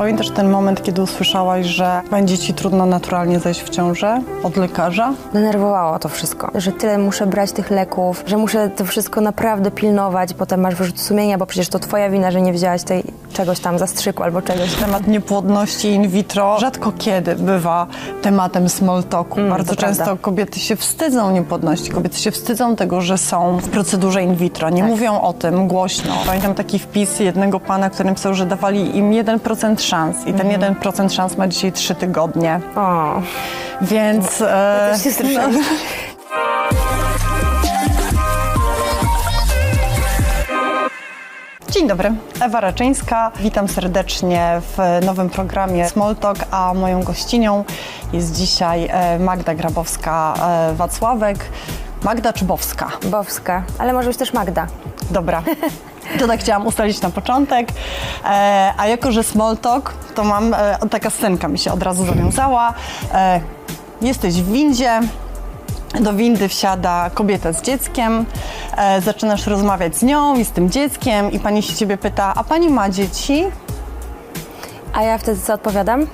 Pamiętasz ten moment, kiedy usłyszałaś, że będzie ci trudno naturalnie zejść w ciążę od lekarza? Denerwowało to wszystko, że tyle muszę brać tych leków, że muszę to wszystko naprawdę pilnować, potem masz wyrzut sumienia, bo przecież to twoja wina, że nie wzięłaś tej czegoś tam zastrzyku albo czegoś. Temat niepłodności in vitro rzadko kiedy bywa tematem small talku. Bardzo to często prawda. kobiety się wstydzą niepłodności, kobiety się wstydzą tego, że są w procedurze in vitro. Nie Tak. mówią o tym głośno. Pamiętam taki wpis jednego pana, który napisał, że dawali im 1% szans i ten 1% szans ma dzisiaj 3 tygodnie. O, Więc... e, też się słyszę. Dzień dobry, Ewa Raczyńska. Witam serdecznie w nowym programie Small Talk, a moją gościnią jest dzisiaj e, Magda Grabowska-Wacławek. Magda Czybowska. Bowska, ale może być też Magda. Dobra. To tak chciałam ustalić na początek. E, a jako, że small talk, to mam, e, taka scenka mi się od razu zawiązała. E, jesteś w windzie, do windy wsiada kobieta z dzieckiem, e, zaczynasz rozmawiać z nią i z tym dzieckiem i pani się ciebie pyta, a pani ma dzieci? A ja wtedy co odpowiadam?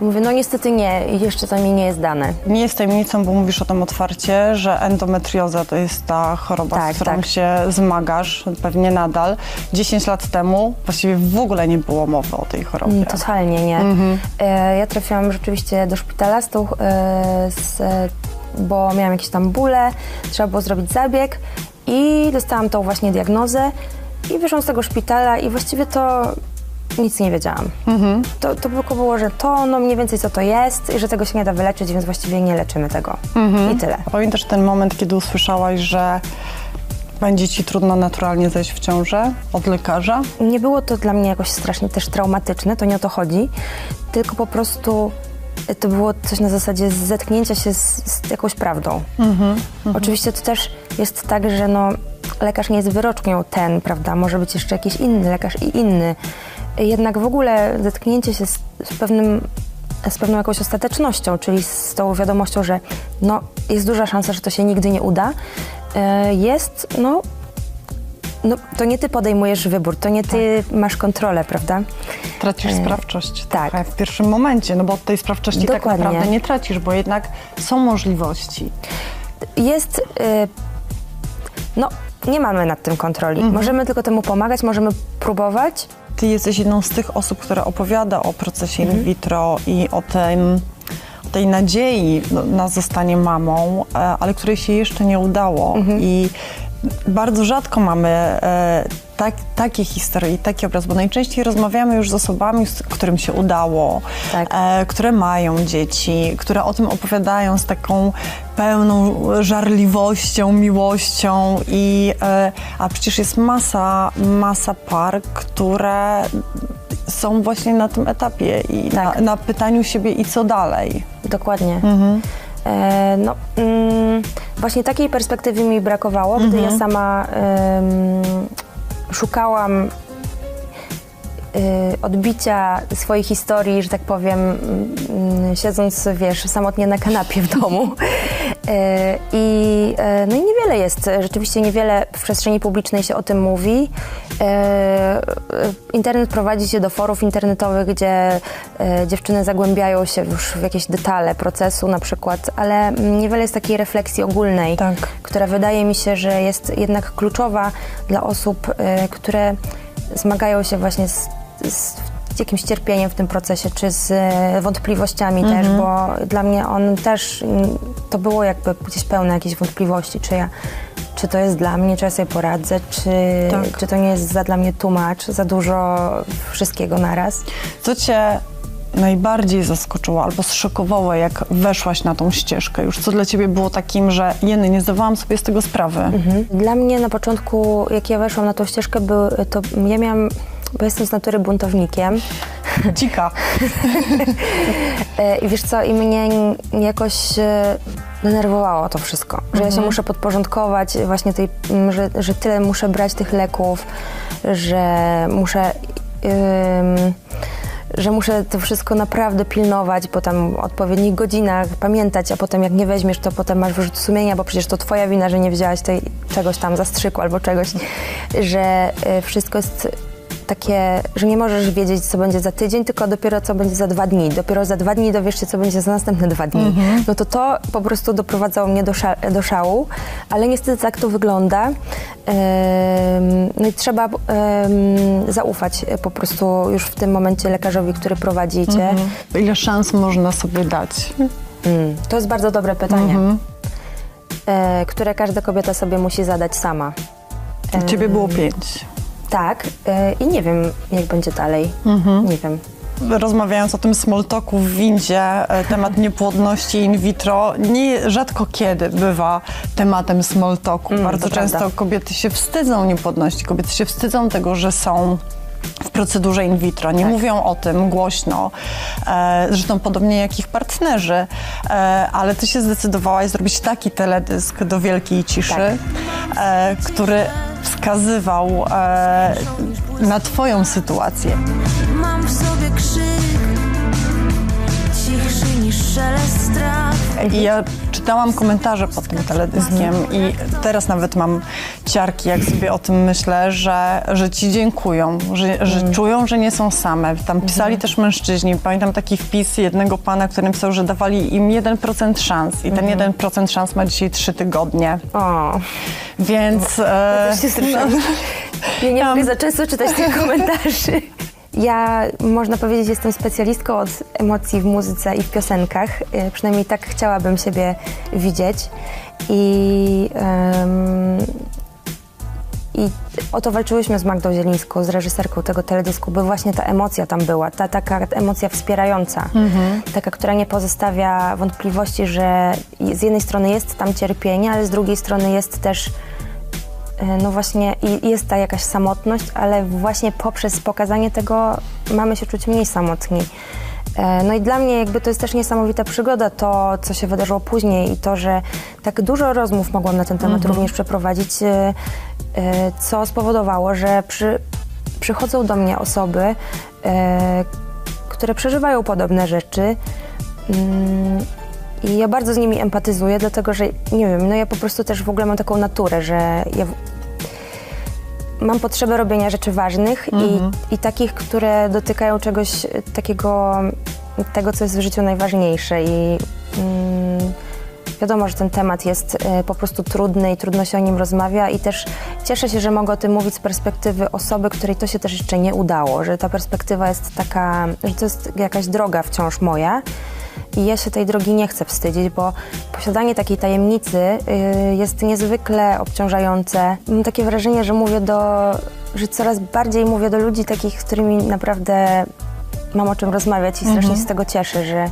Mówię, no niestety nie jeszcze to mi nie jest dane. Nie jest tajemnicą, bo mówisz o tym otwarcie, że endometrioza to jest ta choroba, Tak, z którą tak. się zmagasz, pewnie nadal. 10 lat temu właściwie w ogóle nie było mowy o tej chorobie. Mm, Totalnie nie. E, ja trafiłam rzeczywiście do szpitala z tą, e, z, e, bo miałam jakieś tam bóle, trzeba było zrobić zabieg i dostałam tą właśnie diagnozę i wyszłam z tego szpitala i właściwie to nic nie wiedziałam. To, to tylko było, że to no mniej więcej co to jest i że tego się nie da wyleczyć, więc właściwie nie leczymy tego. I tyle. Pamiętasz ten moment, kiedy usłyszałaś, że będzie ci trudno naturalnie zejść w ciążę od lekarza? Nie było to dla mnie jakoś strasznie też traumatyczne, to nie o to chodzi, tylko po prostu to było coś na zasadzie zetknięcia się z, z jakąś prawdą. Oczywiście to też jest tak, że no, lekarz nie jest wyrocznią ten, prawda, może być jeszcze jakiś inny lekarz i inny. Jednak w ogóle zetknięcie się z, z pewnym z pewną jakąś ostatecznością, czyli z tą wiadomością, że no, jest duża szansa, że to się nigdy nie uda, e, jest no, no, to nie ty podejmujesz wybór, to nie ty masz kontrolę, prawda? Tracisz E, sprawczość tak. w pierwszym momencie, no bo od tej sprawczości tak Dokładnie. naprawdę nie tracisz, bo jednak są możliwości. Jest. Y, no, nie mamy nad tym kontroli. Możemy tylko temu pomagać, możemy próbować. Ty jesteś jedną z tych osób, która opowiada o procesie in vitro i o tym, tej nadziei no, na zostanie mamą, e, ale której się jeszcze nie udało. I bardzo rzadko mamy e, tak, takie historie i taki obraz, bo najczęściej rozmawiamy już z osobami, z którym się udało, Tak. e, które mają dzieci, które o tym opowiadają z taką pełną żarliwością, miłością i e, a przecież jest masa, masa par, które są właśnie na tym etapie i na, Tak. na pytaniu siebie i co dalej. Dokładnie. E, no, mm, właśnie takiej perspektywy mi brakowało, gdy ja sama szukałam odbicia swojej historii, że tak powiem, mm, siedząc, wiesz, samotnie na kanapie w domu. E, I, e, no i niewiele jest, rzeczywiście niewiele w przestrzeni publicznej się o tym mówi. Internet prowadzi się do forów internetowych, gdzie dziewczyny zagłębiają się już w jakieś detale procesu na przykład, ale mm, niewiele jest takiej refleksji ogólnej, Tak. która wydaje mi się, że jest jednak kluczowa dla osób, które zmagają się właśnie z, z jakimś cierpieniem w tym procesie, czy z e, wątpliwościami też, bo dla mnie on też, mm, to było jakby gdzieś pełne jakichś wątpliwości, czy ja, czy to jest dla mnie, czy ja sobie poradzę, czy, Tak. czy to nie jest za dla mnie tłumacz, za dużo wszystkiego naraz. Co cię najbardziej zaskoczyło albo zszokowało, jak weszłaś na tą ścieżkę? Już co dla ciebie było takim, że jeny, nie zdawałam sobie z tego sprawy. Mhm. Dla mnie na początku, jak ja weszłam na tą ścieżkę, był, to ja miałam, bo jestem z natury buntownikiem, Dzika. E, I wiesz co, i mnie jakoś e, denerwowało to wszystko, że ja się muszę podporządkować właśnie tej, że, że tyle muszę brać tych leków, że muszę ym, że muszę to wszystko naprawdę pilnować po tam odpowiednich godzinach, pamiętać, a potem jak nie weźmiesz, to potem masz wyrzut sumienia, bo przecież to twoja wina, że nie wzięłaś tej, czegoś tam zastrzyku albo czegoś, że y, wszystko jest takie, że nie możesz wiedzieć, co będzie za tydzień, tylko dopiero co będzie za dwa dni. Dopiero za dwa dni dowiesz się, co będzie za następne dwa dni. No to to po prostu doprowadzało mnie do, sza- do szału, ale niestety tak to wygląda. No i trzeba zaufać po prostu już w tym momencie lekarzowi, który prowadzi cię. Ile szans można sobie dać? Mm, To jest bardzo dobre pytanie, e, które każda kobieta sobie musi zadać sama. U ciebie było pięć. Tak, e, i nie wiem, jak będzie dalej. Nie wiem. Rozmawiając o tym small talku w windzie, e, temat niepłodności in vitro nie rzadko kiedy bywa tematem small talku. Mm, Bardzo to często prawda. kobiety się wstydzą niepłodności, kobiety się wstydzą tego, że są w procedurze in vitro. Nie Tak. mówią o tym głośno, e, zresztą podobnie jak ich partnerzy, e, ale ty się zdecydowałaś zrobić taki teledysk do wielkiej ciszy, Tak. e, który wskazywał e, na twoją sytuację. Mam w sobie krzyk Cichszy I ja czytałam komentarze pod tym teledyskiem i teraz nawet mam ciarki, jak sobie o tym myślę, że, że ci dziękują, że, że czują, że nie są same. Tam pisali też mężczyźni. Pamiętam taki wpis jednego pana, który napisał, że dawali im 1% szans i ten 1% szans ma dzisiaj 3 tygodnie. O, Więc... e, też się wzruszyłam. Ja nie mogę za często czytać tych komentarzy. Ja, można powiedzieć, jestem specjalistką od emocji w muzyce i w piosenkach. E, Przynajmniej tak chciałabym siebie widzieć. I, em, I o to walczyłyśmy z Magdą Zielińską, z reżyserką tego teledysku, by właśnie ta emocja tam była, ta taka emocja wspierająca, taka, która nie pozostawia wątpliwości, że z jednej strony jest tam cierpienie, ale z drugiej strony jest też no właśnie jest ta jakaś samotność, ale właśnie poprzez pokazanie tego mamy się czuć mniej samotni. E, No i dla mnie jakby to jest też niesamowita przygoda, to co się wydarzyło później i to, że tak dużo rozmów mogłam na ten temat również przeprowadzić, e, e, co spowodowało, że przy, przychodzą do mnie osoby, e, które przeżywają podobne rzeczy. Mm, i ja bardzo z nimi empatyzuję, dlatego że nie wiem, no ja po prostu też w ogóle mam taką naturę, że ja mam potrzebę robienia rzeczy ważnych i, i takich, które dotykają czegoś e, takiego, tego, co jest w życiu najważniejsze. I mm, wiadomo, że ten temat jest e, po prostu trudny i trudno się o nim rozmawia i też cieszę się, że mogę o tym mówić z perspektywy osoby, której to się też jeszcze nie udało, że ta perspektywa jest taka, że to jest jakaś droga wciąż moja. I ja się tej drogi nie chcę wstydzić, bo posiadanie takiej tajemnicy y, jest niezwykle obciążające. Mam takie wrażenie, że mówię do, że coraz bardziej mówię do ludzi takich, z którymi naprawdę mam o czym rozmawiać i strasznie się z tego cieszę, że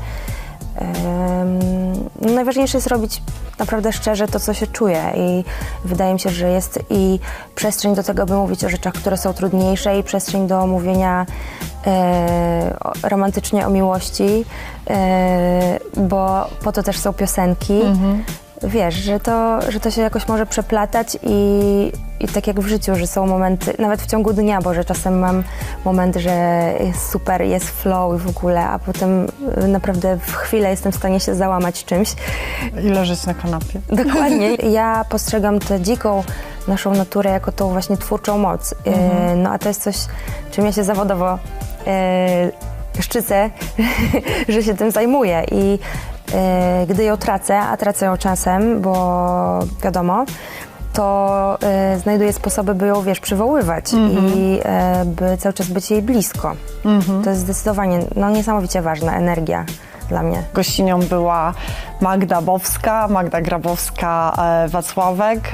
no najważniejsze jest robić naprawdę szczerze to, co się czuje i wydaje mi się, że jest i przestrzeń do tego, by mówić o rzeczach, które są trudniejsze i przestrzeń do mówienia e, romantycznie o miłości, e, bo po to też są piosenki. Wiesz, że to, że to się jakoś może przeplatać i, i tak jak w życiu, że są momenty, nawet w ciągu dnia, bo że czasem mam moment, że jest super, jest flow i w ogóle, a potem y, naprawdę w chwilę jestem w stanie się załamać czymś. I leżeć na kanapie. Dokładnie. Ja postrzegam tę dziką naszą naturę jako tą właśnie twórczą moc. E, No a to jest coś, czym ja się zawodowo e, szczycę, że się tym zajmuję i gdy ją tracę, a tracę ją czasem, bo wiadomo, to e, znajduję sposoby, by ją, wiesz, przywoływać i e, by cały czas być jej blisko. To jest zdecydowanie no, niesamowicie ważna energia dla mnie. Gościnią była Magda Bowska, Magda Grabowska, e, Wacławek.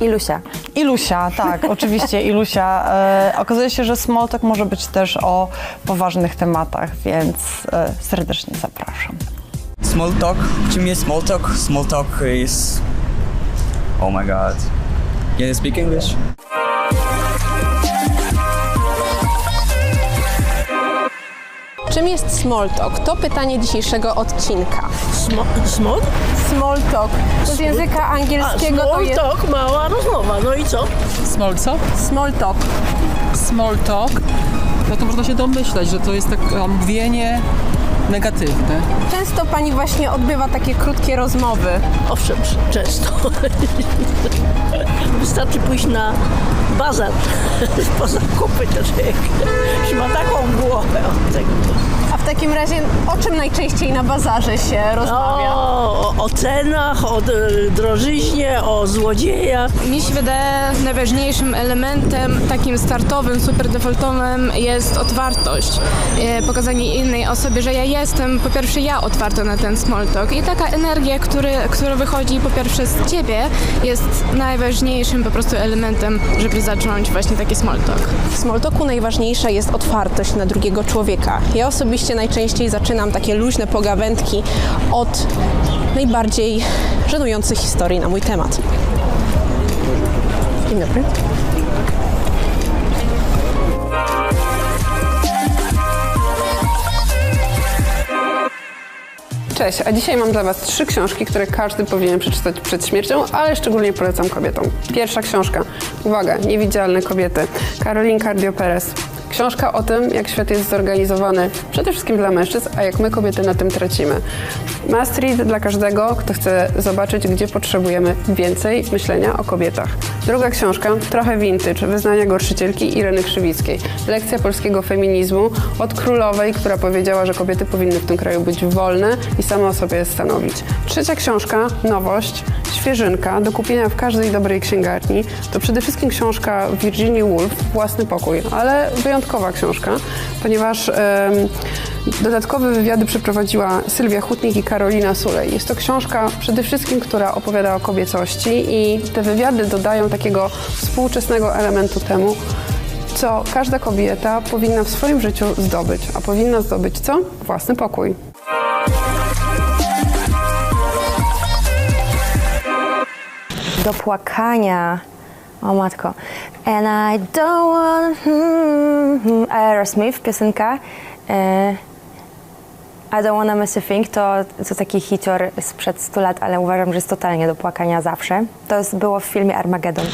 Ilusia. Ilusia, tak, oczywiście Ilusia. E, okazuje się, że small talk może być też o poważnych tematach, więc e, serdecznie zapraszam. Small talk. Czym jest small talk? Small talk is. Oh my god. Can you speak English? Czym jest small talk? To pytanie dzisiejszego odcinka. Smo- Small? Small talk. To z języka A, angielskiego to small jest talk, mała rozmowa, no i co? Small co? small talk. Small talk. No to można się domyślać, że to jest takie mówienie negatywny. Często pani właśnie odbywa takie krótkie rozmowy. Owszem, często. Wystarczy pójść na bazar po zakupy, to człowiek już ma taką głowę od tego. A w takim razie o czym najczęściej na bazarze się rozmawia? O, o, cenach, o drożyźnie, o złodziejach. Mi się wydaje najważniejszym elementem takim startowym, super defaultowym jest otwartość. E, Pokazanie innej osobie, że ja jestem po pierwsze ja otwarta na ten small talk i taka energia, który, która wychodzi po pierwsze z ciebie jest najważniejszym po prostu elementem, żeby zacząć właśnie taki small talk. W smalltalku najważniejsza jest otwartość na drugiego człowieka. Ja osobiście najczęściej zaczynam takie luźne pogawędki od najbardziej żenujących historii na mój temat. Dzień dobry. Cześć, a dzisiaj mam dla Was trzy książki, które każdy powinien przeczytać przed śmiercią, ale szczególnie polecam kobietom. Pierwsza książka, uwaga, Niewidzialne kobiety, Caroline Cardio Perez. Książka o tym, jak świat jest zorganizowany przede wszystkim dla mężczyzn, a jak my kobiety na tym tracimy. Must dla każdego, kto chce zobaczyć, gdzie potrzebujemy więcej myślenia o kobietach. Druga książka, trochę vintage, wyznania gorszycielki Ireny Krzywickiej. Lekcja polskiego feminizmu od królowej, która powiedziała, że kobiety powinny w tym kraju być wolne i same o sobie stanowić. Trzecia książka, nowość, świeżynka, do kupienia w każdej dobrej księgarni. To przede wszystkim książka Virginia Woolf, Własny pokój, ale wyjątkowa książka, ponieważ dodatkowe wywiady przeprowadziła Sylwia Hutnik i Karolina Sulej. Jest to książka przede wszystkim, która opowiada o kobiecości i te wywiady dodają takiego współczesnego elementu temu, co każda kobieta powinna w swoim życiu zdobyć. A powinna zdobyć co? Własny pokój. Do płakania. O matko. And I don't want... Hmm, hmm. Aerosmith, piosenka. E, I don't wanna miss a thing to, to taki hicior sprzed 100 lat, ale uważam, że jest totalnie do płakania zawsze. To jest, było w filmie Armageddon.